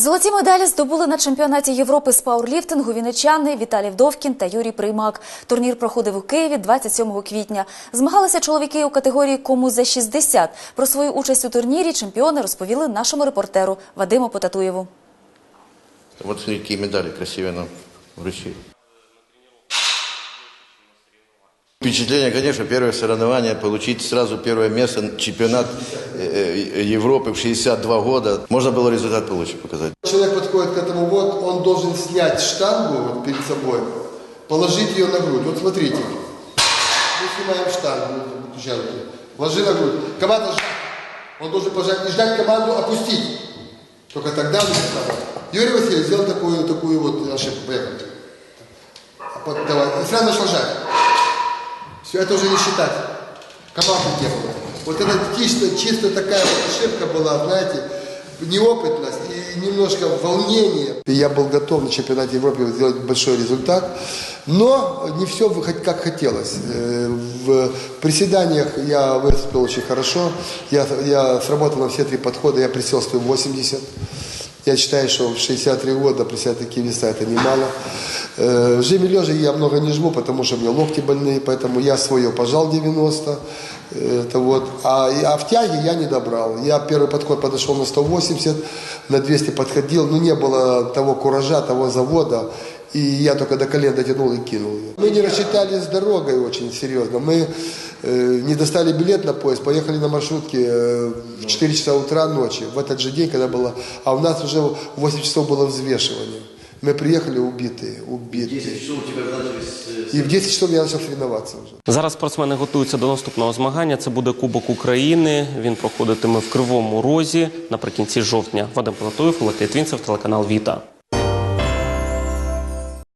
Золоті медалі здобули на чемпіонаті Європи з пауерліфтингу вінничани Віталій Вдовкін та Юрій Приймак. Турнір проходив у Києві 27 квітня. Змагалися чоловіки у категорії кому за 60. Про свою участь у турнірі чемпіони розповіли нашому репортеру Вадиму Потатуєву. Вот смотри, какие медали красивые нам вручили. Впечатление, конечно, первое соревнование, получить сразу первое место, чемпионат э, э, Европы в 62 года. Можно было результат получше показать. Человек подходит к этому вот, он должен снять штангу вот перед собой, положить ее на грудь. Вот смотрите, мы снимаем штангу, ложи на грудь. Команда сжать. Он должен пожать, не ждать команду, опустить. Только тогда он. Юрий Васильевич сделал такую, такую вот ошибку. Поехали. А давай. И сразу начал жать. Все, это уже не считать. Команды не было. Вот это чисто, чисто такая вот ошибка была, знаете, неопытность и немножко волнение. Я был готов на чемпионате Европы сделать большой результат, но не все как хотелось. Э, В приседаниях я выступил очень хорошо, я, я сработал на все три подхода, я присел 180. Я считаю, что в 63 года приседать такие веса это немало. Э, В жиме лежа я много не жму, потому что у меня локти больные, поэтому я свое пожал 90. э, Это вот. А, а в тяге я не добрал. Я первый подход подошел на 180, на 200 подходил, но не было того куража, того завода. И я только до колен дотянул и кинул ее. Мы не рассчитали с дорогой очень серьезно. Мы э, не достали билет на поезд, поехали на маршрутке э, в 4 часа утра ночи, в этот же день, когда было... А у нас уже в 8 часов было взвешивание. Мы приехали убитые, убитые. И в 10 часов я начал соревноваться уже. Зараз спортсмени готуються до наступного змагання. Це буде Кубок України. Він проходитиме в Кривому Розі наприкінці жовтня. Вадим Платуєв, Олег Литвінцев, телеканал Віта.